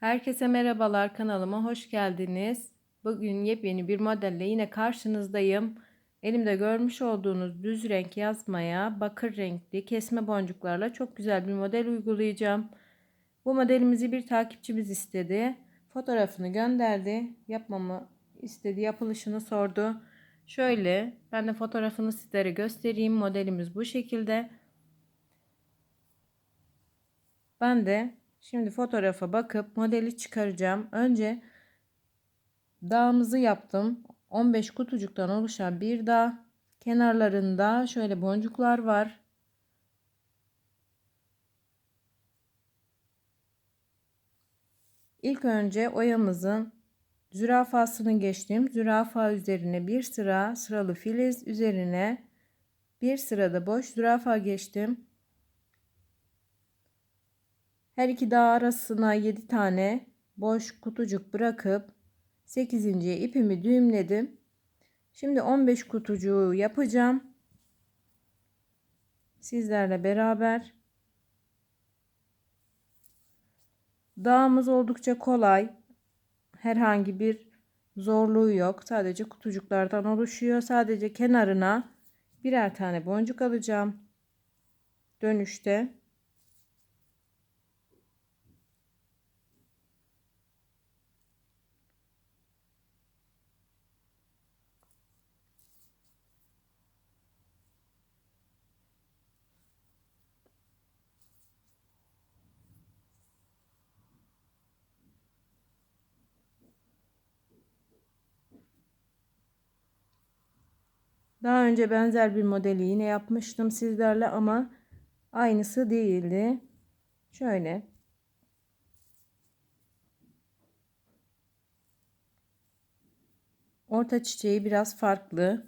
Herkese merhabalar kanalıma hoş geldiniz. Bugün yepyeni bir modelle yine karşınızdayım. Elimde görmüş olduğunuz düz renk yazmaya bakır renkli kesme boncuklarla çok güzel bir model uygulayacağım. Bu modelimizi bir takipçimiz istedi. Fotoğrafını gönderdi. Yapmamı istedi. Yapılışını sordu. Şöyle ben de fotoğrafını sizlere göstereyim. Modelimiz bu şekilde. Ben de Şimdi fotoğrafa bakıp modeli çıkaracağım. Önce dağımızı yaptım. 15 kutucuktan oluşan bir dağ. Kenarlarında şöyle boncuklar var. İlk önce oyamızın zürafasını geçtim. Zürafa üzerine bir sıra sıralı filiz üzerine bir sırada boş zürafa geçtim. Her iki dağ arasına 7 tane boş kutucuk bırakıp 8. ipimi düğümledim. Şimdi 15 kutucuğu yapacağım. Sizlerle beraber. Dağımız oldukça kolay. Herhangi bir zorluğu yok. Sadece kutucuklardan oluşuyor. Sadece kenarına birer tane boncuk alacağım. Dönüşte. Daha önce benzer bir modeli yine yapmıştım sizlerle ama aynısı değildi. Şöyle. Orta çiçeği biraz farklı.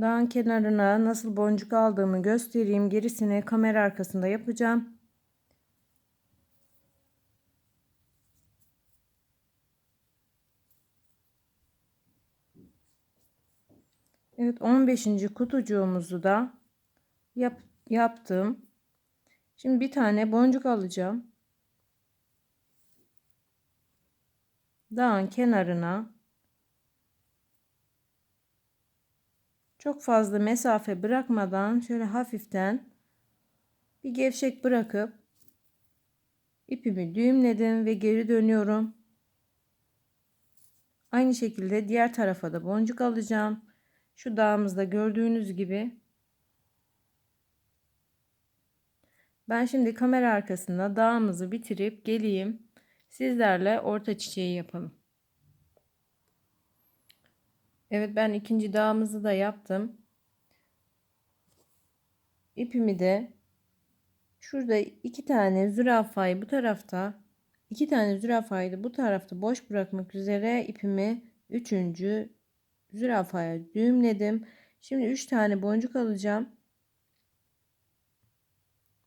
Dağın kenarına nasıl boncuk aldığımı göstereyim. Gerisini kamera arkasında yapacağım. Evet 15. kutucuğumuzu da yap, yaptım. Şimdi bir tane boncuk alacağım. Dağın kenarına Çok fazla mesafe bırakmadan şöyle hafiften bir gevşek bırakıp ipimi düğümledim ve geri dönüyorum. Aynı şekilde diğer tarafa da boncuk alacağım. Şu dağımızda gördüğünüz gibi ben şimdi kamera arkasında dağımızı bitirip geleyim. Sizlerle orta çiçeği yapalım. Evet ben ikinci dağımızı da yaptım. İpimi de şurada iki tane zürafayı bu tarafta iki tane zürafayı da bu tarafta boş bırakmak üzere ipimi üçüncü zürafaya düğümledim. Şimdi üç tane boncuk alacağım.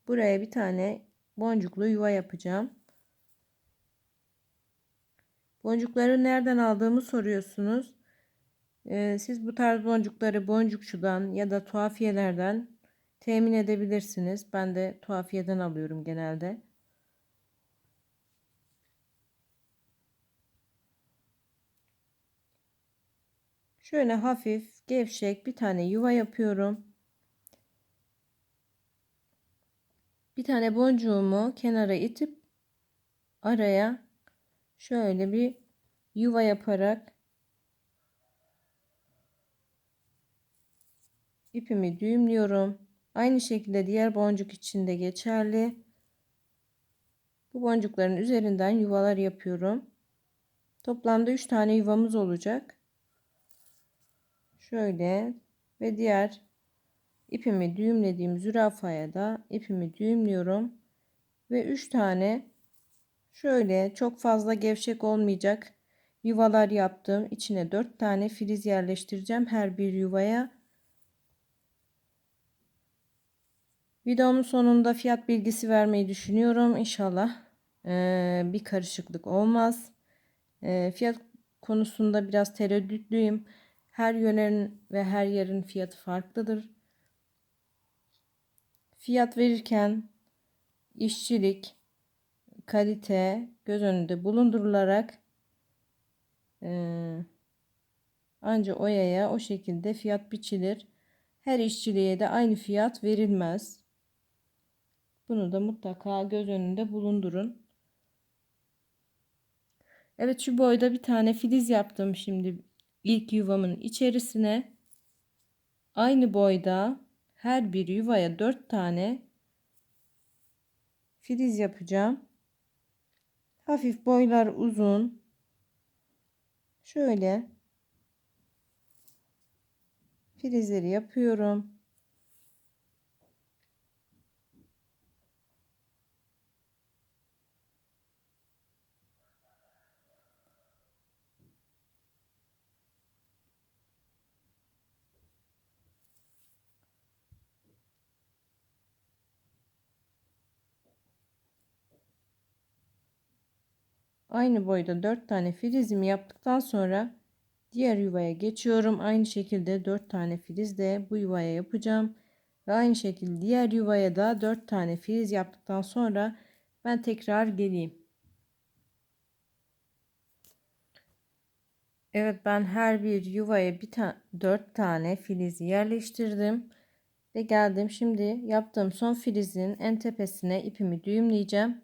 Buraya bir tane boncuklu yuva yapacağım. Boncukları nereden aldığımı soruyorsunuz. Siz bu tarz boncukları boncukçudan ya da tuhafiyelerden temin edebilirsiniz. Ben de tuhafiyeden alıyorum genelde. Şöyle hafif gevşek bir tane yuva yapıyorum. Bir tane boncuğumu kenara itip araya şöyle bir yuva yaparak ipimi düğümlüyorum. Aynı şekilde diğer boncuk için de geçerli. Bu boncukların üzerinden yuvalar yapıyorum. Toplamda 3 tane yuvamız olacak. Şöyle ve diğer ipimi düğümlediğim zürafaya da ipimi düğümlüyorum. Ve 3 tane şöyle çok fazla gevşek olmayacak yuvalar yaptım. İçine 4 tane filiz yerleştireceğim her bir yuvaya. Videomun sonunda fiyat bilgisi vermeyi düşünüyorum. İnşallah e, bir karışıklık olmaz. E, fiyat konusunda biraz tereddütlüyüm. Her yörenin ve her yerin fiyatı farklıdır. Fiyat verirken işçilik, kalite göz önünde bulundurularak e, anca oyaya o şekilde fiyat biçilir. Her işçiliğe de aynı fiyat verilmez. Bunu da mutlaka göz önünde bulundurun. Evet şu boyda bir tane filiz yaptım şimdi ilk yuvamın içerisine. Aynı boyda her bir yuvaya 4 tane filiz yapacağım. Hafif boylar uzun. Şöyle filizleri yapıyorum. Aynı boyda 4 tane filizimi yaptıktan sonra diğer yuvaya geçiyorum. Aynı şekilde 4 tane filiz de bu yuvaya yapacağım. Ve aynı şekilde diğer yuvaya da 4 tane filiz yaptıktan sonra ben tekrar geleyim. Evet ben her bir yuvaya bir tane 4 tane filiz yerleştirdim ve geldim. Şimdi yaptığım son filizin en tepesine ipimi düğümleyeceğim.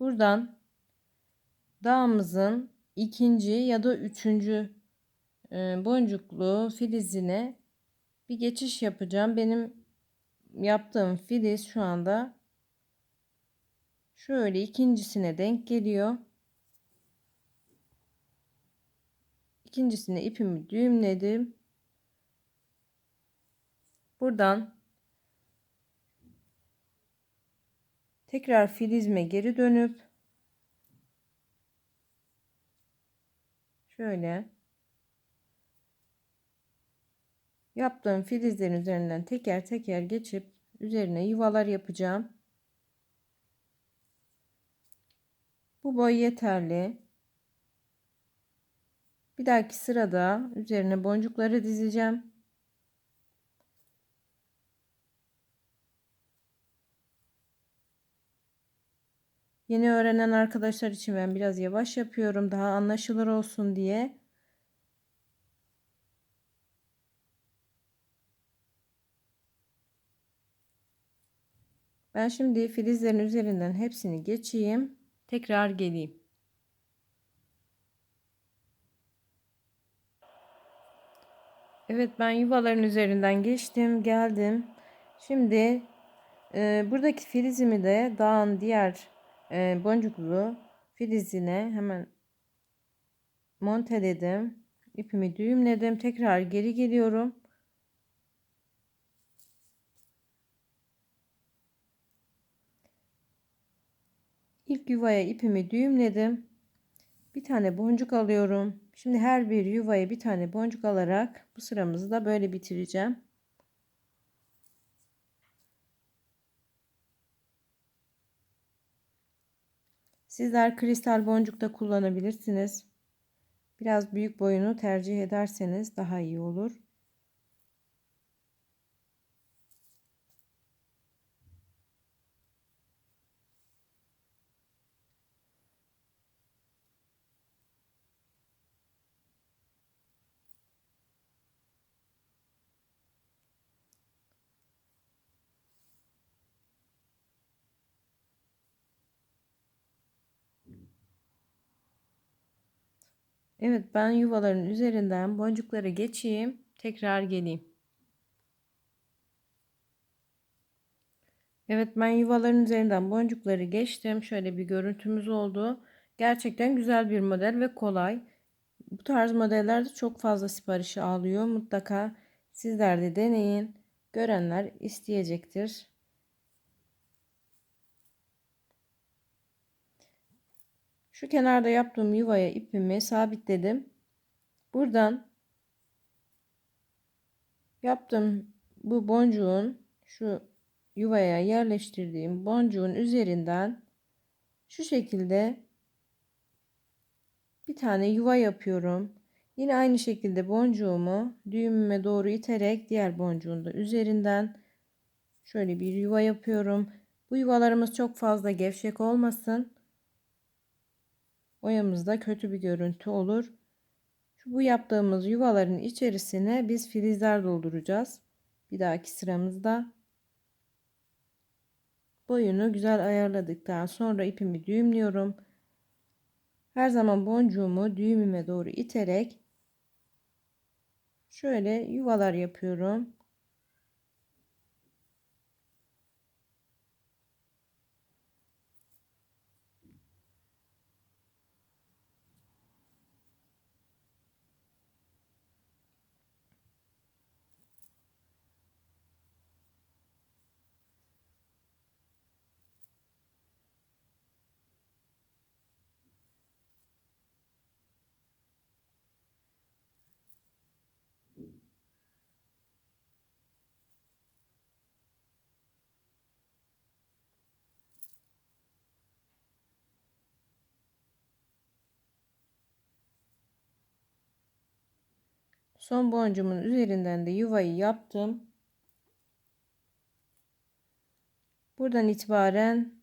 Buradan dağımızın ikinci ya da üçüncü e, boncuklu filizine bir geçiş yapacağım. Benim yaptığım filiz şu anda şöyle ikincisine denk geliyor. İkincisine ipimi düğümledim. Buradan Tekrar filizme geri dönüp şöyle yaptığım filizlerin üzerinden teker teker geçip üzerine yuvalar yapacağım. Bu boy yeterli. Bir dahaki sırada üzerine boncukları dizeceğim. Yeni öğrenen arkadaşlar için ben biraz yavaş yapıyorum. Daha anlaşılır olsun diye. Ben şimdi filizlerin üzerinden hepsini geçeyim. Tekrar geleyim. Evet ben yuvaların üzerinden geçtim. Geldim. Şimdi e, buradaki filizimi de dağın diğer e, boncuklu filizine hemen monteledim. ipimi düğümledim. Tekrar geri geliyorum. İlk yuvaya ipimi düğümledim. Bir tane boncuk alıyorum. Şimdi her bir yuvaya bir tane boncuk alarak bu sıramızı da böyle bitireceğim. Sizler kristal boncuk da kullanabilirsiniz. Biraz büyük boyunu tercih ederseniz daha iyi olur. Evet ben yuvaların üzerinden boncukları geçeyim. Tekrar geleyim. Evet ben yuvaların üzerinden boncukları geçtim. Şöyle bir görüntümüz oldu. Gerçekten güzel bir model ve kolay. Bu tarz modellerde çok fazla siparişi alıyor. Mutlaka sizler de deneyin. Görenler isteyecektir. Şu kenarda yaptığım yuvaya ipimi sabitledim. Buradan yaptığım bu boncuğun şu yuvaya yerleştirdiğim boncuğun üzerinden şu şekilde bir tane yuva yapıyorum. Yine aynı şekilde boncuğumu düğümüme doğru iterek diğer boncuğun da üzerinden şöyle bir yuva yapıyorum. Bu yuvalarımız çok fazla gevşek olmasın. Oyamızda kötü bir görüntü olur. Şu bu yaptığımız yuvaların içerisine biz filizler dolduracağız. Bir dahaki sıramızda boyunu güzel ayarladıktan sonra ipimi düğümlüyorum. Her zaman boncuğumu düğümüme doğru iterek şöyle yuvalar yapıyorum. Son boncuğumun üzerinden de yuvayı yaptım. Buradan itibaren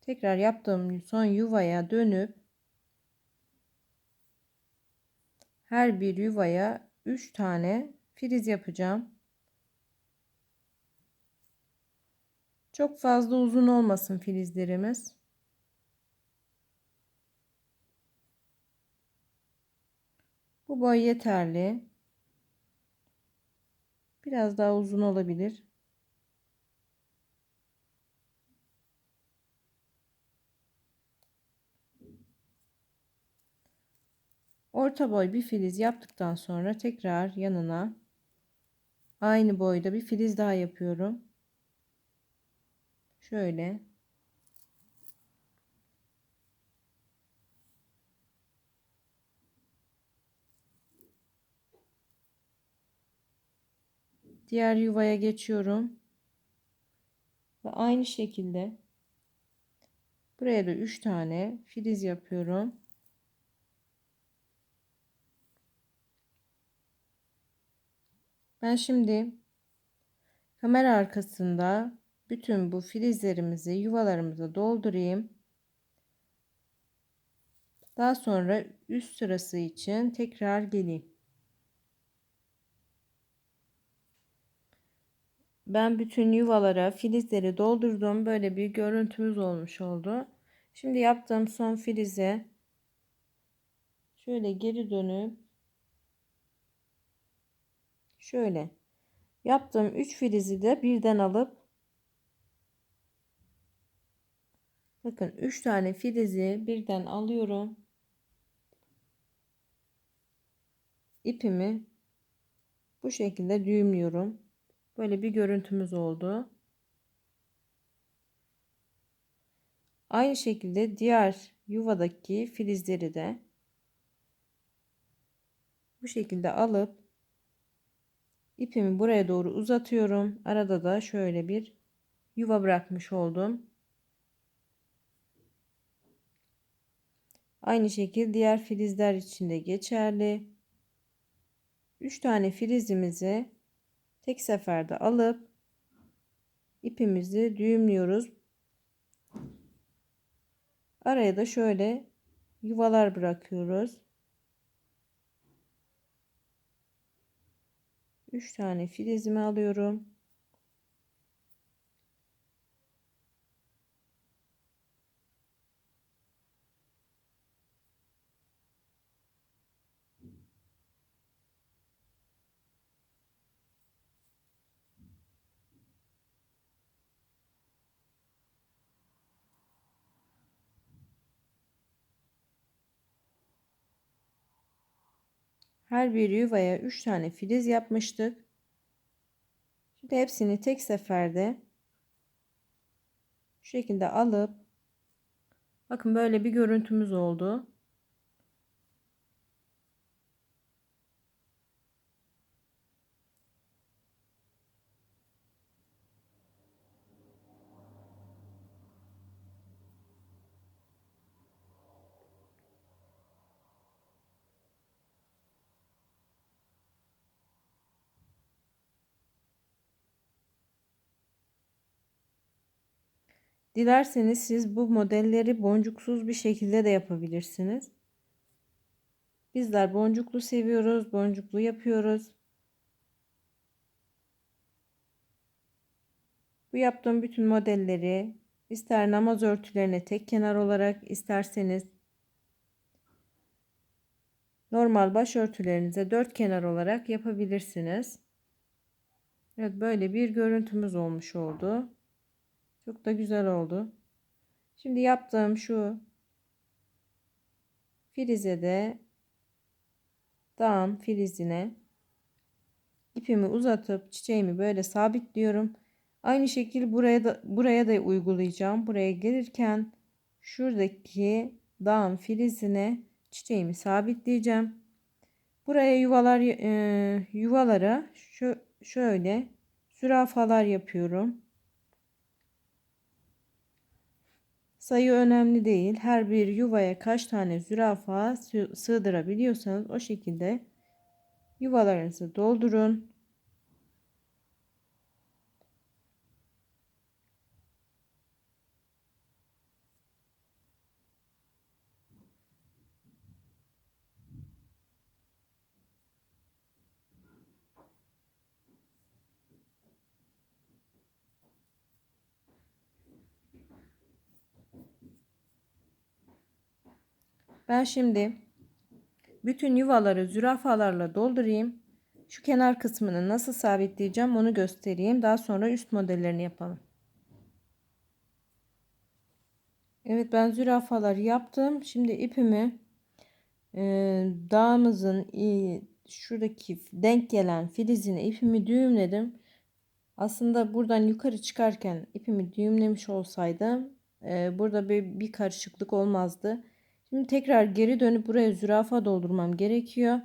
tekrar yaptığım son yuvaya dönüp her bir yuvaya 3 tane filiz yapacağım. Çok fazla uzun olmasın filizlerimiz. Bu boy yeterli. Biraz daha uzun olabilir. Orta boy bir filiz yaptıktan sonra tekrar yanına aynı boyda bir filiz daha yapıyorum. Şöyle Diğer yuvaya geçiyorum. Ve aynı şekilde buraya da 3 tane filiz yapıyorum. Ben şimdi kamera arkasında bütün bu filizlerimizi yuvalarımıza doldurayım. Daha sonra üst sırası için tekrar geleyim. Ben bütün yuvalara filizleri doldurdum. Böyle bir görüntümüz olmuş oldu. Şimdi yaptığım son filize şöyle geri dönüp şöyle yaptığım 3 filizi de birden alıp bakın 3 tane filizi birden alıyorum. ipimi bu şekilde düğümlüyorum. Böyle bir görüntümüz oldu. Aynı şekilde diğer yuvadaki filizleri de bu şekilde alıp ipimi buraya doğru uzatıyorum. Arada da şöyle bir yuva bırakmış oldum. Aynı şekilde diğer filizler için de geçerli. 3 tane filizimizi tek seferde alıp ipimizi düğümlüyoruz. Araya da şöyle yuvalar bırakıyoruz. 3 tane filizimi alıyorum. Her bir yuvaya 3 tane filiz yapmıştık. Şimdi hepsini tek seferde şu şekilde alıp bakın böyle bir görüntümüz oldu. Dilerseniz siz bu modelleri boncuksuz bir şekilde de yapabilirsiniz. Bizler boncuklu seviyoruz. Boncuklu yapıyoruz. Bu yaptığım bütün modelleri ister namaz örtülerine tek kenar olarak isterseniz normal başörtülerinize dört kenar olarak yapabilirsiniz. Evet böyle bir görüntümüz olmuş oldu. Çok da güzel oldu. Şimdi yaptığım şu filizede dağın filizine ipimi uzatıp çiçeğimi böyle sabitliyorum. Aynı şekil buraya da buraya da uygulayacağım. Buraya gelirken şuradaki dağın filizine çiçeğimi sabitleyeceğim. Buraya yuvalar e, yuvalara şu şöyle zürafalar yapıyorum. Sayı önemli değil. Her bir yuvaya kaç tane zürafa sığdırabiliyorsanız o şekilde yuvalarınızı doldurun. Ben şimdi bütün yuvaları zürafalarla doldurayım. Şu kenar kısmını nasıl sabitleyeceğim onu göstereyim. Daha sonra üst modellerini yapalım. Evet ben zürafaları yaptım. Şimdi ipimi e, dağımızın e, şuradaki denk gelen filizine ipimi düğümledim. Aslında buradan yukarı çıkarken ipimi düğümlemiş olsaydım e, burada bir, bir karışıklık olmazdı. Şimdi tekrar geri dönüp buraya zürafa doldurmam gerekiyor.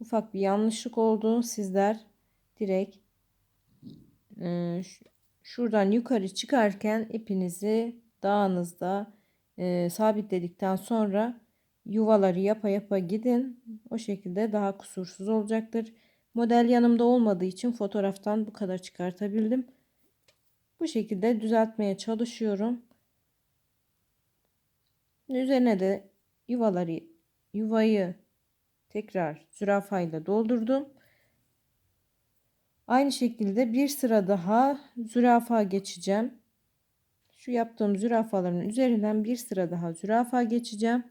Ufak bir yanlışlık oldu. Sizler direkt e, şuradan yukarı çıkarken ipinizi dağınızda e, sabitledikten sonra yuvaları yapa yapa gidin. O şekilde daha kusursuz olacaktır. Model yanımda olmadığı için fotoğraftan bu kadar çıkartabildim. Bu şekilde düzeltmeye çalışıyorum. Üzerine de yuvaları yuvayı tekrar zürafayla doldurdum. Aynı şekilde bir sıra daha zürafa geçeceğim. Şu yaptığım zürafaların üzerinden bir sıra daha zürafa geçeceğim.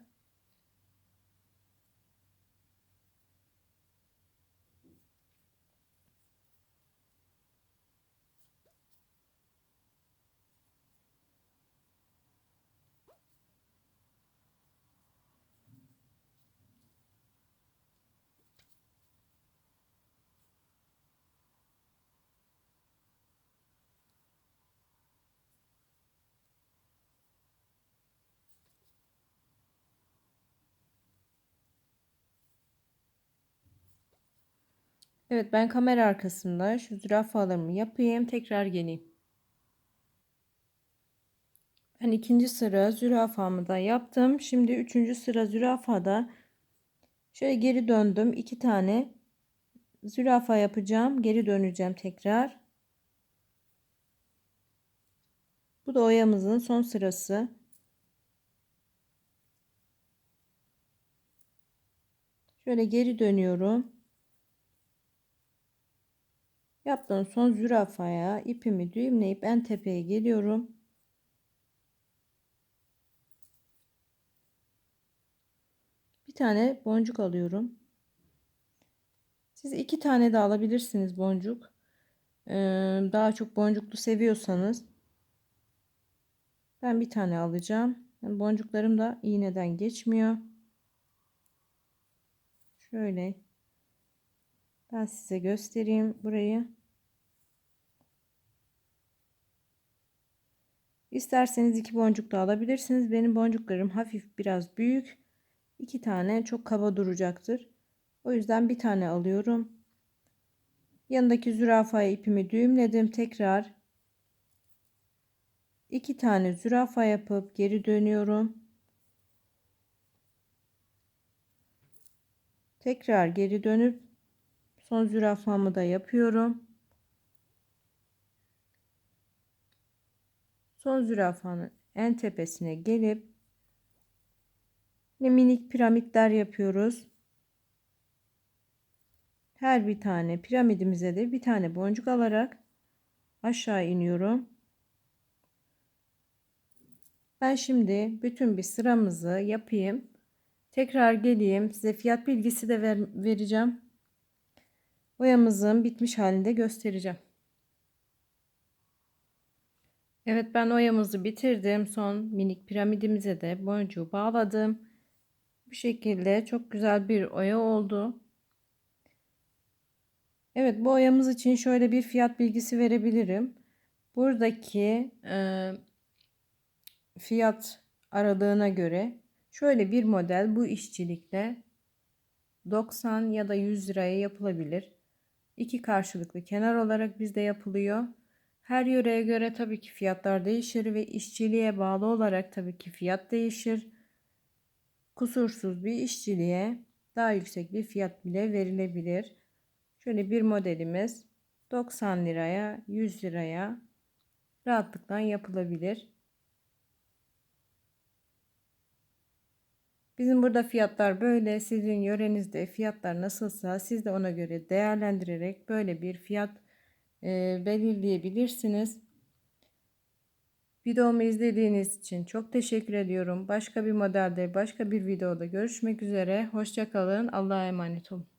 Evet ben kamera arkasında şu zürafalarımı yapayım. Tekrar geleyim. Ben ikinci sıra zürafamı da yaptım. Şimdi üçüncü sıra zürafada şöyle geri döndüm. iki tane zürafa yapacağım. Geri döneceğim tekrar. Bu da oyamızın son sırası. Şöyle geri dönüyorum. Yaptığım son zürafaya ipimi düğümleyip en tepeye geliyorum. Bir tane boncuk alıyorum. Siz iki tane de alabilirsiniz boncuk. Ee, daha çok boncuklu seviyorsanız. Ben bir tane alacağım. boncuklarım da iğneden geçmiyor. Şöyle ben size göstereyim burayı. İsterseniz iki boncuk da alabilirsiniz. Benim boncuklarım hafif biraz büyük. İki tane çok kaba duracaktır. O yüzden bir tane alıyorum. Yanındaki zürafaya ipimi düğümledim. Tekrar iki tane zürafa yapıp geri dönüyorum. Tekrar geri dönüp son zürafamı da yapıyorum. Son zürafanın en tepesine gelip yine minik piramitler yapıyoruz. Her bir tane piramidimize de bir tane boncuk alarak aşağı iniyorum. Ben şimdi bütün bir sıramızı yapayım. Tekrar geleyim. Size fiyat bilgisi de ver, vereceğim. Oyamızın bitmiş halinde göstereceğim. Evet ben oyamızı bitirdim. Son minik piramidimize de boncuğu bağladım. Bu şekilde çok güzel bir oya oldu. Evet bu oyamız için şöyle bir fiyat bilgisi verebilirim. Buradaki e, fiyat aralığına göre şöyle bir model bu işçilikle 90 ya da 100 liraya yapılabilir. İki karşılıklı kenar olarak bizde yapılıyor. Her yöreye göre tabii ki fiyatlar değişir ve işçiliğe bağlı olarak tabii ki fiyat değişir. Kusursuz bir işçiliğe daha yüksek bir fiyat bile verilebilir. Şöyle bir modelimiz 90 liraya 100 liraya rahatlıkla yapılabilir. Bizim burada fiyatlar böyle. Sizin yörenizde fiyatlar nasılsa siz de ona göre değerlendirerek böyle bir fiyat e, belirleyebilirsiniz. Videomu izlediğiniz için çok teşekkür ediyorum. Başka bir modelde, başka bir videoda görüşmek üzere. Hoşçakalın. Allah'a emanet olun.